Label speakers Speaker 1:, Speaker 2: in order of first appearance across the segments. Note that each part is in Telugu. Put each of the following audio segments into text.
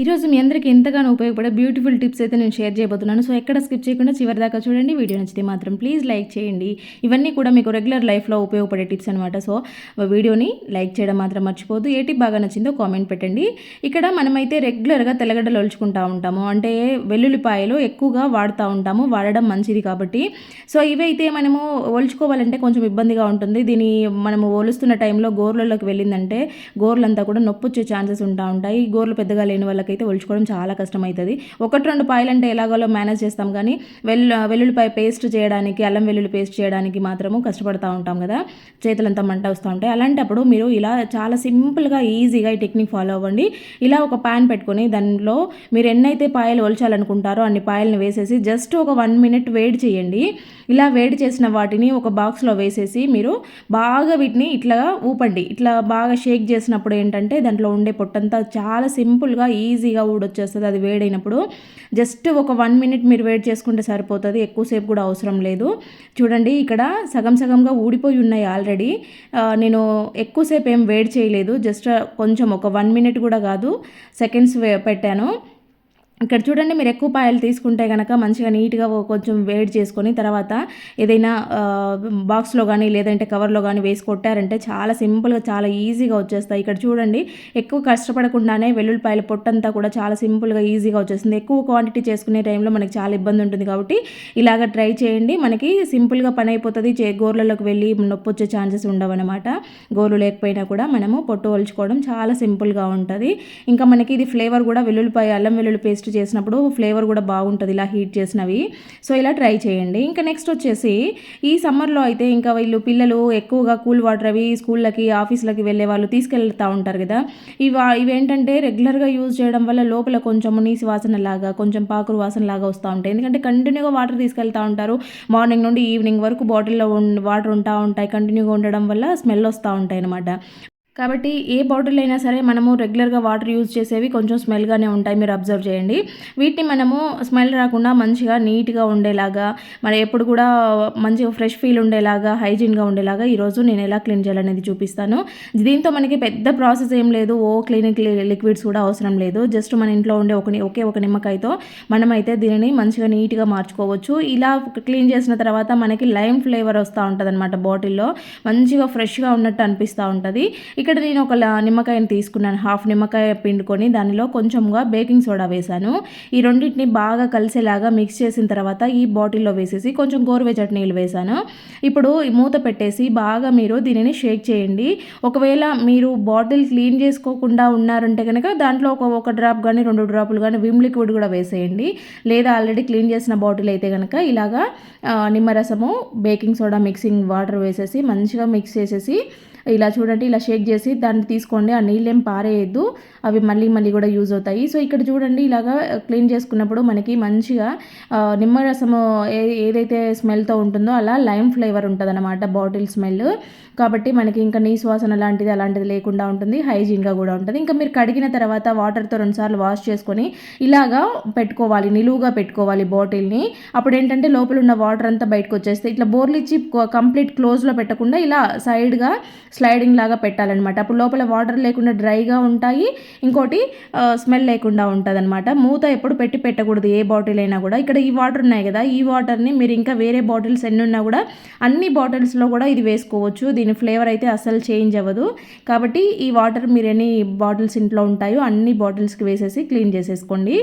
Speaker 1: ఈరోజు మీ అందరికీ ఎంతగానో ఉపయోగపడే బ్యూటిఫుల్ టిప్స్ అయితే నేను షేర్ చేయబోతున్నాను. సో ఎక్కడ స్కిప్ చేయకుండా చివరి దాకా చూడండి. వీడియో నచ్చితే మాత్రం ప్లీజ్ లైక్ చేయండి. ఇవన్నీ కూడా మీకు రెగ్యులర్ లైఫ్లో ఉపయోగపడే టిప్స్ అనమాట సో వీడియోని లైక్ చేయడం మాత్రం మర్చిపోదు ఏ టిప్ బాగా నచ్చిందో కామెంట్ పెట్టండి. ఇక్కడ మనమైతే రెగ్యులర్గా తెల్లగడ్డలు ఒలుచుకుంటూ ఉంటాము. అంటే వెల్లుల్లిపాయలు ఎక్కువగా వాడుతూ ఉంటాము. వాడడం మంచిది కాబట్టి. సో ఇవైతే మనము ఒలుచుకోవాలంటే కొంచెం ఇబ్బందిగా ఉంటుంది. దీన్ని మనము ఒలుస్తున్న టైంలో గోర్లలోకి వెళ్ళిందంటే గోర్లంతా కూడా నొప్పి వచ్చే ఛాన్సెస్ ఉంటా ఉంటాయి. గోర్లు పెద్దగా లేని వాళ్ళకి అయితే ఒలుచుకోవడం చాలా కష్టమవుతుంది ఒకటి రెండు పాయలు అంటే ఎలాగోలో మేనేజ్ చేస్తాం కానీ వెల్లు వెల్లుల్లిపాయ పేస్ట్ చేయడానికి అల్లం వెల్లుల్లి పేస్ట్ చేయడానికి మాత్రము కష్టపడుతూ ఉంటాం కదా. చేతులంతా మంట వస్తూ ఉంటాయి. అలాంటప్పుడు మీరు ఇలా చాలా సింపుల్గా ఈజీగా ఈ టెక్నిక్ ఫాలో అవ్వండి. ఇలా ఒక ప్యాన్ పెట్టుకొని దానిలో మీరు ఎన్నైతే పాయలు ఒలచాలనుకుంటారో అన్ని పాయలను వేసేసి జస్ట్ ఒక వన్ మినిట్ వేడి చేయండి. ఇలా వేడి చేసిన వాటిని ఒక బాక్స్లో వేసేసి మీరు బాగా వీటిని ఇట్లా ఊపండి. ఇట్లా బాగా షేక్ చేసినప్పుడు ఏంటంటే దాంట్లో ఉండే పొట్టంతా చాలా సింపుల్గా ఈజీ ఈజీగా ఊడొచ్చేస్తుంది అది వేడైనప్పుడు. జస్ట్ ఒక వన్ మినిట్ మీరు వేడి చేసుకుంటే సరిపోతుంది ఎక్కువసేపు కూడా అవసరం లేదు. చూడండి ఇక్కడ సగం సగంగా ఊడిపోయి ఉన్నాయి ఆల్రెడీ. నేను ఎక్కువసేపు ఏం వేడి చేయలేదు జస్ట్ కొంచెం ఒక వన్ మినిట్ కూడా కాదు సెకండ్స్ పెట్టాను. ఇక్కడ చూడండి మీరు ఎక్కువ పాయలు తీసుకుంటే కనుక మంచిగా నీట్గా కొంచెం వేడి చేసుకొని తర్వాత ఏదైనా బాక్స్లో కానీ లేదంటే కవర్లో కానీ వేసి కొట్టారంటే చాలా సింపుల్గా చాలా ఈజీగా వచ్చేస్తాయి. ఇక్కడ చూడండి ఎక్కువ కష్టపడకుండానే వెల్లుల్లిపాయల పొట్టంతా కూడా చాలా సింపుల్గా ఈజీగా వచ్చేస్తుంది. ఎక్కువ క్వాంటిటీ చేసుకునే టైంలో మనకి చాలా ఇబ్బంది ఉంటుంది కాబట్టి ఇలాగ ట్రై చేయండి. మనకి సింపుల్గా పని అయిపోతుంది. చే గోర్లలోకి వెళ్ళి నొప్పి వచ్చే ఛాన్సెస్ ఉండవన్నమాట. గోర్లు లేకపోయినా కూడా మనము పొట్టు వలుచుకోవడం చాలా సింపుల్గా ఉంటుంది. ఇంకా మనకి ఇది ఫ్లేవర్ కూడా వెల్లుల్లిపాయ అల్లం వెల్లుల్లి పేస్ట్ చేసినప్పుడు ఫ్లేవర్ కూడా బాగుంటుంది ఇలా హీట్ చేసినవి. సో ఇలా ట్రై చేయండి. ఇంకా నెక్స్ట్ వచ్చేసి ఈ సమ్మర్లో అయితే ఇంకా వీళ్ళు పిల్లలు ఎక్కువగా కూల్ వాటర్ అవి స్కూళ్ళకి ఆఫీసులకి వెళ్ళే వాళ్ళు తీసుకెళ్తూ ఉంటారు కదా. ఇవి ఇవేంటంటే రెగ్యులర్గా యూజ్ చేయడం వల్ల లోపల కొంచెం నీసి వాసన లాగా కొంచెం పాకురు వాసన లాగా వస్తూ ఉంటాయి. ఎందుకంటే కంటిన్యూగా వాటర్ తీసుకెళ్తూ ఉంటారు. మార్నింగ్ నుండి ఈవినింగ్ వరకు బాటిల్లో వాటర్ ఉంటా ఉంటాయి. కంటిన్యూగా ఉండడం వల్ల స్మెల్ వస్తూ ఉంటాయి అనమాట కాబట్టి ఏ బాటిల్ అయినా సరే మనము రెగ్యులర్గా వాటర్ యూజ్ చేసేవి కొంచెం స్మెల్గానే ఉంటాయి మీరు అబ్జర్వ్ చేయండి. వీటిని మనము స్మెల్ రాకుండా మంచిగా నీట్గా ఉండేలాగా మరి ఎప్పుడు కూడా మంచిగా ఫ్రెష్ ఫీల్ ఉండేలాగా హైజీన్గా ఉండేలాగా ఈరోజు నేను ఎలా క్లీన్ చేయాలనేది చూపిస్తాను. దీంతో మనకి పెద్ద ప్రాసెస్ ఏం లేదు ఓ క్లీనిక్ లిక్విడ్స్ కూడా అవసరం లేదు. జస్ట్ మన ఇంట్లో ఉండే ఒక ఒకే ఒక నిమ్మకాయతో మనమైతే దీనిని మంచిగా నీట్గా మార్చుకోవచ్చు. ఇలా క్లీన్ చేసిన తర్వాత మనకి లైమ్ ఫ్లేవర్ వస్తూ ఉంటుంది అనమాట బాటిల్లో. మంచిగా ఫ్రెష్గా ఉన్నట్టు అనిపిస్తూ ఉంటుంది. ఇక్కడ నేను ఒక నిమ్మకాయని తీసుకున్నాను. హాఫ్ నిమ్మకాయ పిండుకొని దానిలో కొంచెంగా బేకింగ్ సోడా వేశాను. ఈ రెండింటిని బాగా కలిసేలాగా మిక్స్ చేసిన తర్వాత ఈ బాటిల్లో వేసేసి కొంచెం గోరువెచ్చటి నీళ్ళు వేశాను. ఇప్పుడు మూత పెట్టేసి బాగా మీరు దీనిని షేక్ చేయండి. ఒకవేళ మీరు బాటిల్ క్లీన్ చేసుకోకుండా ఉన్నారంటే కనుక దాంట్లో ఒక ఒక డ్రాప్ కానీ రెండు డ్రాపులు కానీ విమ్ లిక్విడ్ కూడా వేసేయండి. లేదా ఆల్రెడీ క్లీన్ చేసిన బాటిల్ అయితే కనుక ఇలాగా నిమ్మరసము బేకింగ్ సోడా మిక్సింగ్ వాటర్ వేసేసి మంచిగా మిక్స్ చేసేసి ఇలా చూడండి ఇలా షేక్ చేసి దాన్ని తీసుకోండి. ఆ నీళ్ళేం పారేయద్దు. అవి మళ్ళీ మళ్ళీ కూడా యూజ్ అవుతాయి. సో ఇక్కడ చూడండి ఇలాగా క్లీన్ చేసుకున్నప్పుడు మనకి మంచిగా నిమ్మరసము ఏ ఏదైతే స్మెల్తో ఉంటుందో అలా లైమ్ ఫ్లేవర్ ఉంటుంది అనమాట బాటిల్ స్మెల్. కాబట్టి మనకి ఇంకా నీ శ్వాసన లాంటిది అలాంటిది లేకుండా ఉంటుంది. హైజీన్గా కూడా ఉంటుంది. ఇంకా మీరు కడిగిన తర్వాత వాటర్తో రెండుసార్లు వాష్ చేసుకొని ఇలాగా పెట్టుకోవాలి నిలువుగా పెట్టుకోవాలి బాటిల్ని. అప్పుడు ఏంటంటే లోపల ఉన్న వాటర్ అంతా బయటకు వచ్చేస్తే ఇట్లా బోర్లు ఇచ్చి కంప్లీట్ క్లోజ్లో పెట్టకుండా ఇలా సైడ్గా స్లైడింగ్ లాగా పెట్టాలన్నమాట. అప్పుడు లోపల వాటర్ లేకుండా డ్రైగా ఉంటాయి. ఇంకోటి స్మెల్ లేకుండా ఉంటుంది అనమాట మూత ఎప్పుడు పెట్టి పెట్టకూడదు ఏ బాటిల్ అయినా కూడా. ఇక్కడ ఈ వాటర్ ఉన్నాయి కదా ఈ వాటర్ని మీరు ఇంకా వేరే బాటిల్స్ ఎన్ని ఉన్నా కూడా అన్ని బాటిల్స్లో కూడా ఇది వేసుకోవచ్చు. దీని ఫ్లేవర్ అయితే అస్సలు చేంజ్ అవ్వదు. కాబట్టి ఈ వాటర్ మీరు ఎన్ని బాటిల్స్ ఇంట్లో ఉంటాయో అన్ని బాటిల్స్కి వేసేసి క్లీన్ చేసేసుకోండి.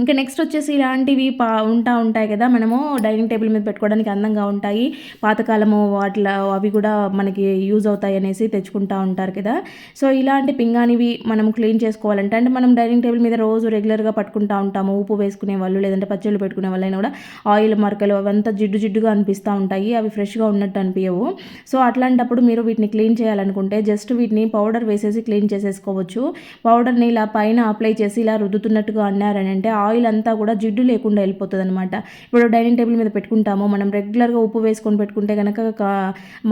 Speaker 1: ఇంకా నెక్స్ట్ వచ్చేసి ఇలాంటివి పా ఉంటా ఉంటాయి కదా మనము డైనింగ్ టేబుల్ మీద పెట్టుకోవడానికి అందంగా ఉంటాయి. పాతకాలము వాటిలో అవి కూడా మనకి యూజ్ అవుతాయి అనేసి తెచ్చుకుంటా ఉంటారు కదా. సో ఇలాంటి పింగానివి మనం క్లీన్ చేసుకోవాలంటే అంటే మనం డైనింగ్ టేబుల్ మీద రోజు రెగ్యులర్గా పట్టుకుంటా ఉంటాము. ఉప్పు వేసుకునే వాళ్ళు లేదంటే పచ్చళ్ళు పెట్టుకునే వాళ్ళైనా కూడా ఆయిల్ మరకలు అవంతా జిడ్డు జిడ్డుగా అనిపిస్తూ ఉంటాయి. అవి ఫ్రెష్గా ఉన్నట్టు అనిపించవు సో అట్లాంటప్పుడు మీరు వీటిని క్లీన్ చేయాలనుకుంటే జస్ట్ వీటిని పౌడర్ వేసేసి క్లీన్ చేసేసుకోవచ్చు. పౌడర్ని ఇలా పైన అప్లై చేసి ఇలా రుద్దుతున్నట్టుగా అన్నారని అంటే ఆయిల్ అంతా కూడా జిడ్డు లేకుండా వెళ్ళిపోతుంది అనమాట ఇప్పుడు డైనింగ్ టేబుల్ మీద పెట్టుకుంటాము. మనం రెగ్యులర్గా ఉప్పు వేసుకొని పెట్టుకుంటే కనుక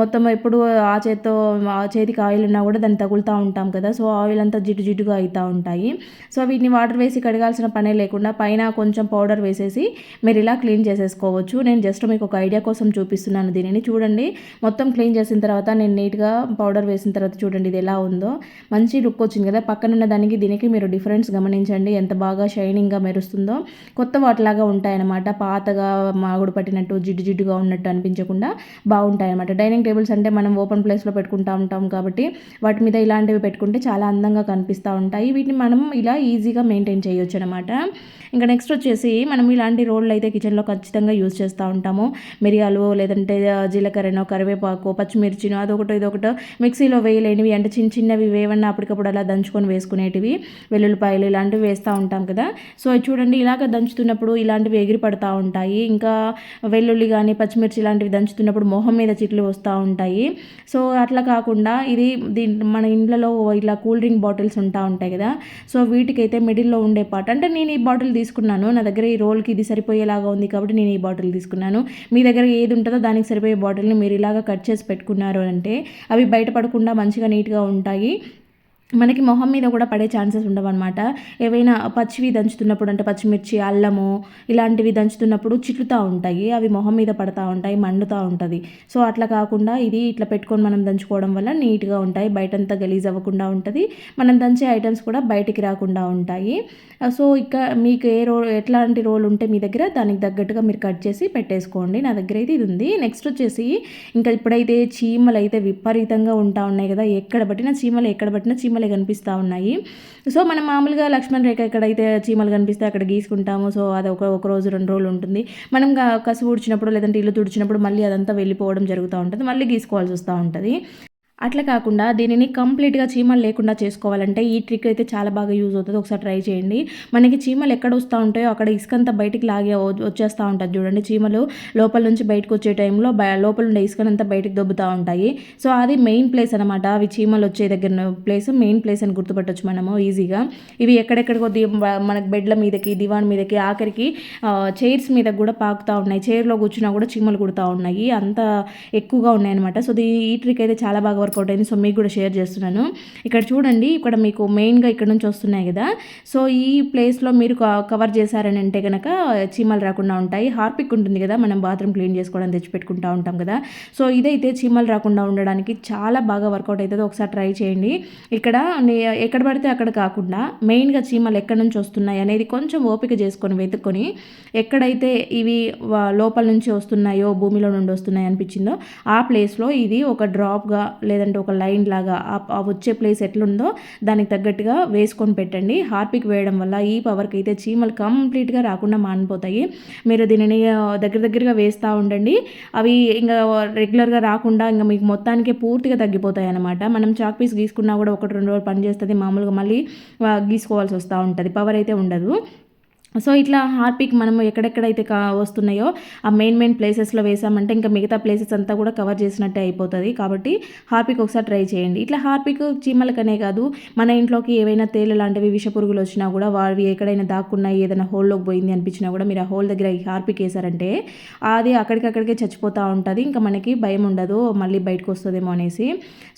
Speaker 1: మొత్తం ఎప్పుడు ఆ చేత్తో ఆ చేతికి ఆయిల్ ఉన్నా కూడా దాన్ని తగులుతూ ఉంటాం కదా. సో ఆయిల్ అంతా జిడ్డు జిడ్డుగా అవుతూ ఉంటాయి. సో వీటిని వాటర్ వేసి కడగాల్సిన పనే లేకుండా పైన కొంచెం పౌడర్ వేసేసి మీరు ఇలా క్లీన్ చేసేసుకోవచ్చు. నేను జస్ట్ మీకు ఒక ఐడియా కోసం చూపిస్తున్నాను దీనిని. చూడండి మొత్తం క్లీన్ చేసిన తర్వాత నేను నీట్గా పౌడర్ వేసిన తర్వాత చూడండి ఇది ఎలా ఉందో. మంచి లుక్ వచ్చింది కదా. పక్కన ఉన్న దానికి దీనికి మీరు డిఫరెన్స్ గమనించండి. ఎంత బాగా షైనింగ్గా మెరుస్తుందో కొత్త వాటిలాగా ఉంటాయన్నమాట. పాతగా మాగుడు పట్టినట్టు జిడ్డు జిడ్డుగా ఉన్నట్టు అనిపించకుండా బాగుంటాయన్నమాట. డైనింగ్ టేబుల్స్ అంటే మనం ఓపెన్ ప్లేస్లో పెట్టుకుంటా ఉంటాం కాబట్టి వాటి మీద ఇలాంటివి పెట్టుకుంటే చాలా అందంగా కనిపిస్తూ ఉంటాయి. వీటిని మనం ఇలా ఈజీగా మెయింటైన్ చేయొచ్చు అనమాట ఇంకా నెక్స్ట్ వచ్చేసి మనం ఇలాంటి రోళ్ళు అయితే కిచెన్లో ఖచ్చితంగా యూజ్ చేస్తూ ఉంటాము. మిరియాలు లేదంటే జీలకర్రనో కరివేపాకు పచ్చిమిర్చినో అదొకటో ఇదొకటో మిక్సీలో వేయలేనివి అంటే చిన్న చిన్నవి వేవన్నా అప్పటికప్పుడు అలా దంచుకొని వేసుకునేటివి. వెల్లుల్లిపాయలు ఇలాంటివి వేస్తూ ఉంటాం కదా. సో చూడండి ఇలాగ దంచుతున్నప్పుడు ఇలాంటివి ఎగిరి పడతా ఉంటాయి. ఇంకా వెల్లుల్లి కానీ పచ్చిమిర్చి ఇలాంటివి దంచుతున్నప్పుడు మొహం మీద చిట్లు వస్తూ ఉంటాయి. సో అట్లా కాకుండా ఇది దీని మన ఇండ్లలో ఇలా కూల్ డ్రింక్ బాటిల్స్ ఉంటా ఉంటాయి కదా. సో వీటికైతే మిడిల్లో ఉండే పార్ట్. అంటే నేను ఈ బాటిల్ తీసుకున్నాను. నా దగ్గర ఈ రోల్కి ఇది సరిపోయేలాగా ఉంది కాబట్టి నేను ఈ బాటిల్ తీసుకున్నాను. మీ దగ్గర ఏది ఉంటుందో దానికి సరిపోయే బాటిల్ని మీరు ఇలాగ కట్ చేసి పెట్టుకున్నారు అంటే అవి బయటపడకుండా మంచిగా నీట్గా ఉంటాయి. మనకి మొహం మీద కూడా పడే ఛాన్సెస్ ఉండవన్నమాట. ఏవైనా పచ్చివి దంచుతున్నప్పుడు అంటే పచ్చిమిర్చి అల్లము ఇలాంటివి దంచుతున్నప్పుడు చిట్లుతూ ఉంటాయి. అవి మొహం మీద పడతా ఉంటాయి మండుతూ ఉంటుంది. సో అట్లా కాకుండా ఇది ఇట్లా పెట్టుకొని మనం దంచుకోవడం వల్ల నీట్గా ఉంటాయి. బయటంతా గలీజ్ అవ్వకుండా ఉంటుంది. మనం దంచే ఐటమ్స్ కూడా బయటికి రాకుండా ఉంటాయి. సో ఇక మీకు ఏ రోల్ ఎట్లాంటి రోల్ ఉంటే మీ దగ్గర దానికి తగ్గట్టుగా మీరు కట్ చేసి పెట్టేసుకోండి. నా దగ్గర అయితే ఇది ఉంది. నెక్స్ట్ వచ్చేసి ఇంకా ఇప్పుడైతే చీమలు అయితే విపరీతంగా ఉంటా ఉన్నాయి కదా. ఎక్కడ పట్టినా చీమలు ఎక్కడ పట్టినా చీమలే కనిపిస్తూ ఉన్నాయి. సో మనం మామూలుగా లక్ష్మణ్ రేఖ ఎక్కడైతే చీమలు కనిపిస్తే అక్కడ గీసుకుంటాము సో అది ఒక ఒక రోజు రెండు రోజులు ఉంటుంది. మనం కసు ఊడ్చినప్పుడు లేదంటే ఇల్లు తుడిచినప్పుడు మళ్ళీ అదంతా వెళ్ళిపోవడం జరుగుతూ ఉంటుంది. మళ్ళీ గీసుకోవాల్సి వస్తూ ఉంటుంది. అట్లా కాకుండా దీనిని కంప్లీట్గా చీమలు లేకుండా చేసుకోవాలంటే ఈ ట్రిక్ అయితే చాలా బాగా యూజ్ అవుతుంది. ఒకసారి ట్రై చేయండి. మనకి చీమలు ఎక్కడ వస్తూ ఉంటాయో అక్కడ ఇసుకంతా బయటికి లాగే వచ్చేస్తూ ఉంటుంది చూడండి. చీమలు లోపల నుంచి బయటకు వచ్చే టైంలో బ లోపల ఉండే ఇసుకనంతా బయటకు దొబ్బుతూ ఉంటాయి. సో అది మెయిన్ ప్లేస్ అనమాట అవి చీమలు వచ్చే దగ్గర ప్లేస్ మెయిన్ ప్లేస్ అని గుర్తుపెట్టచ్చు మనము ఈజీగా. ఇవి ఎక్కడెక్కడికో ది- మనకి బెడ్ల మీదకి దివాన్ మీదకి ఆఖరికి చైర్స్ మీద కూడా పాకుతూ ఉన్నాయి. చైర్లో కూర్చున్నా కూడా చీమలు కుడుతూ ఉన్నాయి. అంత ఎక్కువగా ఉన్నాయి అనమాట సో ఈ ట్రిక్ అయితే చాలా బాగా వర్కౌట్ అయింది. సో మీకు కూడా షేర్ చేస్తున్నాను. ఇక్కడ చూడండి ఇక్కడ మీకు మెయిన్గా ఇక్కడ నుంచి వస్తున్నాయి కదా. సో ఈ ప్లేస్లో మీరు కవర్ చేశారని అంటే కనుక చీమలు రాకుండా ఉంటాయి. హార్పిక్ ఉంటుంది కదా మనం బాత్రూమ్ క్లీన్ చేసుకోవడం తెచ్చిపెట్టుకుంటూ ఉంటాం కదా. సో ఇదైతే చీమలు రాకుండా ఉండడానికి చాలా బాగా వర్కౌట్ అవుతుంది. ఒకసారి ట్రై చేయండి. ఇక్కడ ఎక్కడ పడితే అక్కడ కాకుండా మెయిన్గా చీమలు ఎక్కడి నుంచి వస్తున్నాయి అనేది కొంచెం ఓపిక చేసుకొని వెతుక్కొని ఎక్కడైతే ఇవి లోపల నుంచి వస్తున్నాయో భూమిలో నుండి వస్తున్నాయి అనిపించిందో ఆ ప్లేస్లో ఇది ఒక డ్రాప్గా లేదంటే ఒక లైన్ లాగా ఆ- వచ్చే ప్లేస్ ఎట్లుందో దానికి తగ్గట్టుగా వేసుకొని పెట్టండి. హార్పిక్ వేయడం వల్ల ఈ పవర్కి అయితే చీమలు కంప్లీట్గా రాకుండా మానిపోతాయి. మీరు దీనిని దగ్గర దగ్గరగా వేస్తూ ఉండండి. అవి ఇంకా రెగ్యులర్గా రాకుండా ఇంకా మీకు మొత్తానికే పూర్తిగా తగ్గిపోతాయి అనమాట మనం చాక్ పీస్ గీసుకున్నా కూడా ఒకటి రెండు రోజులు పనిచేస్తుంది మామూలుగా మళ్ళీ గీసుకోవాల్సి వస్తూ ఉంటుంది. పవర్ అయితే ఉండదు. సో ఇట్లా హార్పిక్ మనం ఎక్కడెక్కడైతే కా వస్తున్నాయో ఆ మెయిన్ మెయిన్ ప్లేసెస్లో వేసామంటే ఇంకా మిగతా ప్లేసెస్ అంతా కూడా కవర్ చేసినట్టే అయిపోతుంది. కాబట్టి హార్పిక్ ఒకసారి ట్రై చేయండి. ఇట్లా హార్పిక్ చీమలకనే కాదు మన ఇంట్లోకి ఏవైనా తేలు లాంటివి విష పురుగులు వచ్చినా కూడా వావి ఎక్కడైనా దాక్కున్నాయి ఏదైనా హోల్లోకి పోయింది అనిపించినా కూడా మీరు ఆ హోల్ దగ్గర ఈ హార్పిక్ వేసారంటే అది అక్కడికక్కడికే చచ్చిపోతూ ఉంటుంది. ఇంకా మనకి భయం ఉండదు మళ్ళీ బయటకు వస్తుందేమో అనేసి.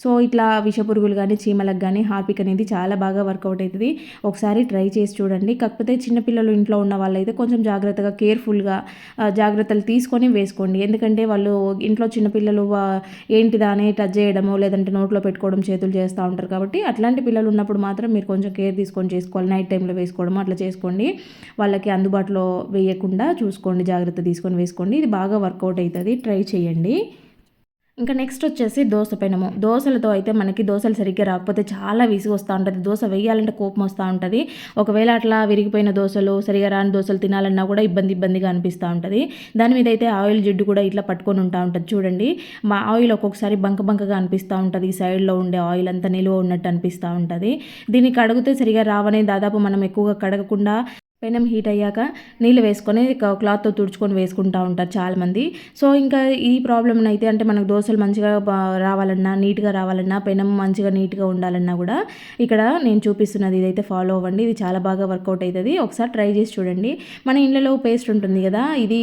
Speaker 1: సో ఇట్లా విష పురుగులు కానీ చీమలకు కానీ హార్పిక్ అనేది చాలా బాగా వర్కౌట్ అవుతుంది ఒకసారి ట్రై చేసి చూడండి. కాకపోతే చిన్నపిల్లలు ఇంట్లో ఉన్న వాళ్ళైతే కొంచెం జాగ్రత్తగా కేర్ఫుల్గా జాగ్రత్తలు తీసుకొని వేసుకోండి. ఎందుకంటే వాళ్ళు ఇంట్లో చిన్నపిల్లలు ఏంటిదా అని టచ్ చేయడము లేదంటే నోట్లో పెట్టుకోవడం చేతులు చేస్తూ ఉంటారు కాబట్టి అట్లాంటి పిల్లలు ఉన్నప్పుడు మాత్రం మీరు కొంచెం కేర్ తీసుకొని చేసుకోవాలి. నైట్ టైంలో వేసుకోవడం అట్లా చేసుకోండి. వాళ్ళకి అందుబాటులో వేయకుండా చూసుకోండి. జాగ్రత్త తీసుకొని వేసుకోండి. ఇది బాగా వర్కౌట్ అవుతుంది. ట్రై చేయండి. ఇంకా నెక్స్ట్ వచ్చేసి దోశ పెనము. దోశలతో అయితే మనకి దోశలు సరిగ్గా రాకపోతే చాలా విసుగు వస్తూ ఉంటుంది. దోశ వేయాలంటే కోపం వస్తూ ఉంటుంది. ఒకవేళ అట్లా విరిగిపోయిన దోశలు సరిగా రాని దోశలు తినాలన్నా కూడా ఇబ్బంది ఇబ్బందిగా అనిపిస్తూ ఉంటుంది. దాని మీద అయితే ఆయిల్ జిడ్డు కూడా ఇట్లా పట్టుకొని ఉంటా ఉంటుంది. చూడండి మా ఆయిల్ ఒక్కొక్కసారి బంక బంకగా అనిపిస్తూ ఉంటుంది. ఈ సైడ్లో ఉండే ఆయిల్ అంతా నిలువ ఉన్నట్టు అనిపిస్తూ ఉంటుంది. దీన్ని కడిగితే సరిగా రావని దాదాపు మనం ఎక్కువగా కడగకుండా పెనం హీట్ అయ్యాక నీళ్ళు వేసుకొని క్లాత్తో తుడుచుకొని వేసుకుంటూ ఉంటారు చాలామంది. సో ఇంకా ఈ ప్రాబ్లం అయితే అంటే మనకు దోశలు మంచిగా రావాలన్నా నీట్గా రావాలన్నా పెనం మంచిగా నీట్గా ఉండాలన్నా కూడా ఇక్కడ నేను చూపిస్తున్నది ఇదైతే ఫాలో అవ్వండి. ఇది చాలా బాగా వర్కౌట్ అవుతుంది. ఒకసారి ట్రై చేసి చూడండి. మన ఇళ్ళలో పేస్ట్ ఉంటుంది కదా ఇది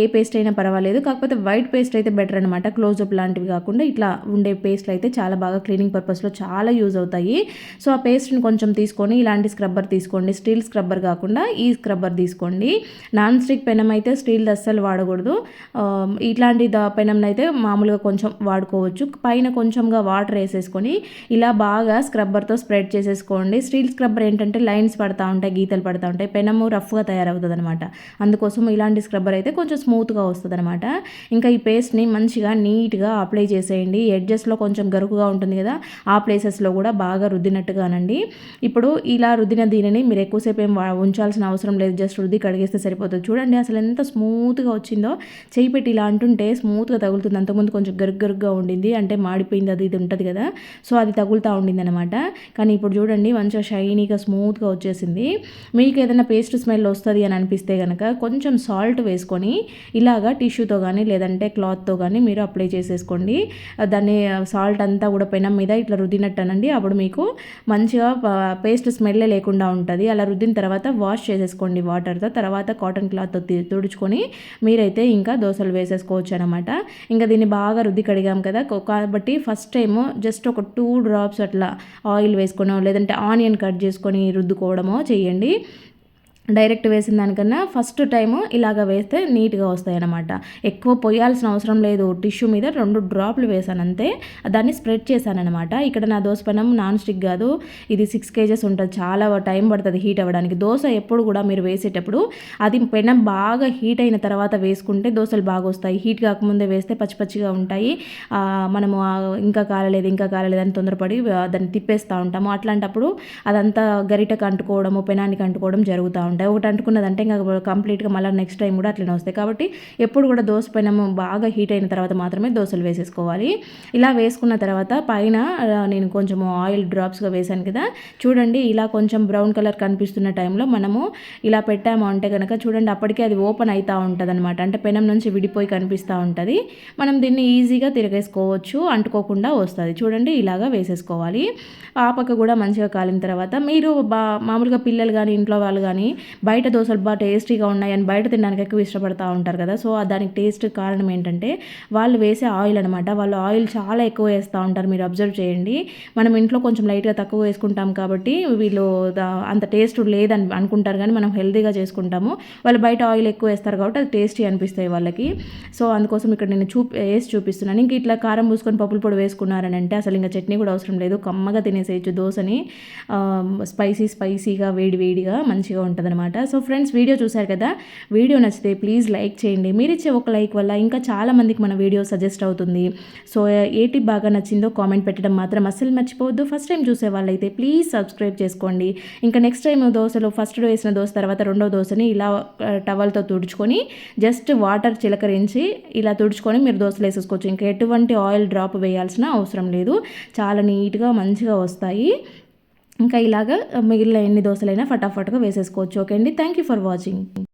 Speaker 1: ఏ పేస్ట్ అయినా పర్వాలేదు. కాకపోతే వైట్ పేస్ట్ అయితే బెటర్ అనమాట క్లోజప్ లాంటివి కాకుండా ఇట్లా ఉండే పేస్ట్లు అయితే చాలా బాగా క్లీనింగ్ పర్పస్లో చాలా యూజ్ అవుతాయి. సో ఆ పేస్ట్ని కొంచెం తీసుకొని ఇలాంటి స్క్రబ్బర్ తీసుకోండి. స్టీల్ స్క్రబ్బర్ కాకుండా ఈ స్క్రబ్బర్ తీసుకోండి. నాన్ స్టిక్ పెనం అయితే స్టీల్ అస్సలు వాడకూడదు. ఇట్లాంటి ద పెనం అయితే మామూలుగా కొంచెం వాడుకోవచ్చు. పైన కొంచెంగా వాటర్ వేసేసుకొని ఇలా బాగా స్క్రబ్బర్తో స్ప్రెడ్ చేసేసుకోండి. స్టీల్ స్క్రబ్బర్ ఏంటంటే లైన్స్ పడతా ఉంటాయి గీతలు పడతా ఉంటాయి. పెనము రఫ్గా తయారవుతుంది అనమాట అందుకోసం ఇలాంటి స్క్రబ్బర్ అయితే కొంచెం స్మూత్గా వస్తుంది అనమాట ఇంకా ఈ పేస్ట్ని మంచిగా నీట్గా అప్లై చేసేయండి. ఎడ్జెస్లో కొంచెం గరుకుగా ఉంటుంది కదా ఆ ప్లేసెస్లో కూడా బాగా రుద్దినట్టుగానండి. ఇప్పుడు ఇలా రుద్దిన దీనిని మీరు ఎక్కువసేపు ఏం ఉంచాల్సిన అవసరం లేదు. జస్ట్ రుద్ది కడిగేస్తే సరిపోతుంది. చూడండి అసలు ఎంత స్మూత్గా వచ్చిందో. చేయి పెట్టి ఇలా అంటుంటే స్మూత్గా తగులుతుంది. అంతకుముందు కొంచెం గరుగ్గరుగ్గా ఉండింది. అంటే మాడిపోయింది. అది ఇది ఉంటుంది కదా. సో అది తగులుతూ ఉండింది అనమాట కానీ ఇప్పుడు చూడండి మంచిగా షైనీగా స్మూత్గా వచ్చేసింది. మీకు ఏదైనా పేస్ట్ స్మెల్ వస్తుంది అని అనిపిస్తే కనుక కొంచెం సాల్ట్ వేసుకొని ఇలాగా టిష్యూతో కానీ లేదంటే క్లాత్తో కానీ మీరు అప్లై చేసేసుకోండి. దాన్ని సాల్ట్ అంతా కూడా పెనం మీద ఇట్లా రుద్దినట్టనండి. అప్పుడు మీకు మంచిగా పేస్ట్ స్మెల్ లేకుండా ఉంటుంది. అలా రుద్దిన తర్వాత వాష్ చేసేసుకోండి వాటర్తో. తర్వాత కాటన్ క్లాత్తో తుడుచుకొని మీరైతే ఇంకా దోశలు వేసేసుకోవచ్చు అనమాట ఇంకా దీన్ని బాగా రుద్ది కడిగాం కదా. కాబట్టి ఫస్ట్ టైము జస్ట్ ఒక టూ డ్రాప్స్ అట్లా ఆయిల్ వేసుకోవడం లేదంటే ఆనియన్ కట్ చేసుకొని రుద్దుకోవడమో చేయండి డైరెక్ట్ వేసిన దానికన్నా ఫస్ట్ టైము ఇలాగ వేస్తే నీట్గా వస్తాయి అనమాట ఎక్కువ పొయ్యాల్సిన అవసరం లేదు. టిష్యూ మీద రెండు డ్రాప్లు వేసాను అంతే. దాన్ని స్ప్రెడ్ చేశాను అనమాట ఇక్కడ నా దోశ పెనం నాన్ స్టిక్ కాదు. ఇది సిక్స్ కేజెస్ ఉంటుంది. చాలా టైం పడుతుంది హీట్ అవ్వడానికి. దోశ ఎప్పుడు కూడా మీరు వేసేటప్పుడు అది పెనం బాగా హీట్ అయిన తర్వాత వేసుకుంటే దోశలు బాగా వస్తాయి. హీట్ కాకముందే వేస్తే పచ్చి పచ్చిగా ఉంటాయి. మనము ఇంకా కాలలేదు ఇంకా కాలలేదు అని తొందరపడి దాన్ని తిప్పేస్తూ ఉంటాము. అట్లాంటప్పుడు అదంతా గరిటకు అంటుకోవడము పెనానికి అంటుకోవడం జరుగుతూ ఉంటాయి ఒకటి అంటుకున్నదంటే ఇంకా కంప్లీట్గా మళ్ళీ నెక్స్ట్ టైం కూడా అట్లనే వస్తాయి. కాబట్టి ఎప్పుడు కూడా దోశ పైన బాగా హీట్ అయిన తర్వాత మాత్రమే దోశలు వేసేసుకోవాలి. ఇలా వేసుకున్న తర్వాత పైన నేను కొంచెం ఆయిల్ డ్రాప్స్గా వేసాను కదా. చూడండి ఇలా కొంచెం బ్రౌన్ కలర్ కనిపిస్తున్న టైంలో మనము ఇలా పెట్టాము అంటే కనుక చూడండి అప్పటికే అది ఓపెన్ అవుతూ ఉంటుంది అనమాట అంటే పెనం నుంచి విడిపోయి కనిపిస్తూ ఉంటుంది. మనం దీన్ని ఈజీగా తిరగేసుకోవచ్చు. అంటుకోకుండా వస్తుంది. చూడండి ఇలాగా వేసేసుకోవాలి. ఆ పక్క కూడా మంచిగా కాలిన తర్వాత మీరు బా మామూలుగా పిల్లలు కానీ ఇంట్లో వాళ్ళు కానీ బయట దోశలు బాగా టేస్టీగా ఉన్నాయని బయట తినడానికి ఎక్కువ ఇష్టపడతా ఉంటారు కదా. సో దానికి టేస్ట్ కారణం ఏంటంటే వాళ్ళు వేసే ఆయిల్ అనమాట వాళ్ళు ఆయిల్ చాలా ఎక్కువ వేస్తూ ఉంటారు. మీరు అబ్జర్వ్ చేయండి. మనం ఇంట్లో కొంచెం లైట్గా తక్కువ వేసుకుంటాం కాబట్టి వీళ్ళు అంత టేస్ట్ లేదని అనుకుంటారు కానీ మనం హెల్తీగా చేసుకుంటాము. వాళ్ళు బయట ఆయిల్ ఎక్కువ వేస్తారు కాబట్టి అది టేస్టీ అనిపిస్తాయి వాళ్ళకి. సో అందుకోసం ఇక్కడ నేను చూ వేసి చూపిస్తున్నాను. ఇంక ఇట్లా కారం పూసుకొని పప్పుల పొడి వేసుకున్నారని అంటే అసలు ఇంకా చట్నీ కూడా అవసరం లేదు. కమ్మగా తినేసేయచ్చు దోశని. స్పైసీ స్పైసీగా వేడి వేడిగా మంచిగా ఉంటుంది అనమాట సో ఫ్రెండ్స్ వీడియో చూశారు కదా? వీడియో నచ్చితే ప్లీజ్ లైక్ చేయండి. మీరు ఇచ్చే ఒక లైక్ వల్ల ఇంకా చాలామందికి మన వీడియో సజెస్ట్ అవుతుంది. సో ఏ టిప్ బాగా నచ్చిందో కామెంట్ పెట్టడం మాత్రం అస్సలు మర్చిపోవద్దు. ఫస్ట్ టైం చూసే వాళ్ళైతే ప్లీజ్ సబ్స్క్రైబ్ చేసుకోండి. ఇంకా నెక్స్ట్ టైం దోశలు ఫస్ట్ వేసిన దోశ తర్వాత రెండో దోశని ఇలా టవల్తో తుడుచుకొని జస్ట్ వాటర్ చిలకరించి ఇలా తుడుచుకొని మీరు దోశలు వేసేసుకోవచ్చు. ఇంకా ఎటువంటి ఆయిల్ డ్రాప్ వేయాల్సిన అవసరం లేదు. చాలా నీట్గా మంచిగా వస్తాయి. ఇంకా ఇలాగ మిగిలిన ఎన్ని దోశలైనా ఫటాఫట్గా వేసేసుకోవచ్చు. ఓకే అండి. Thank you for watching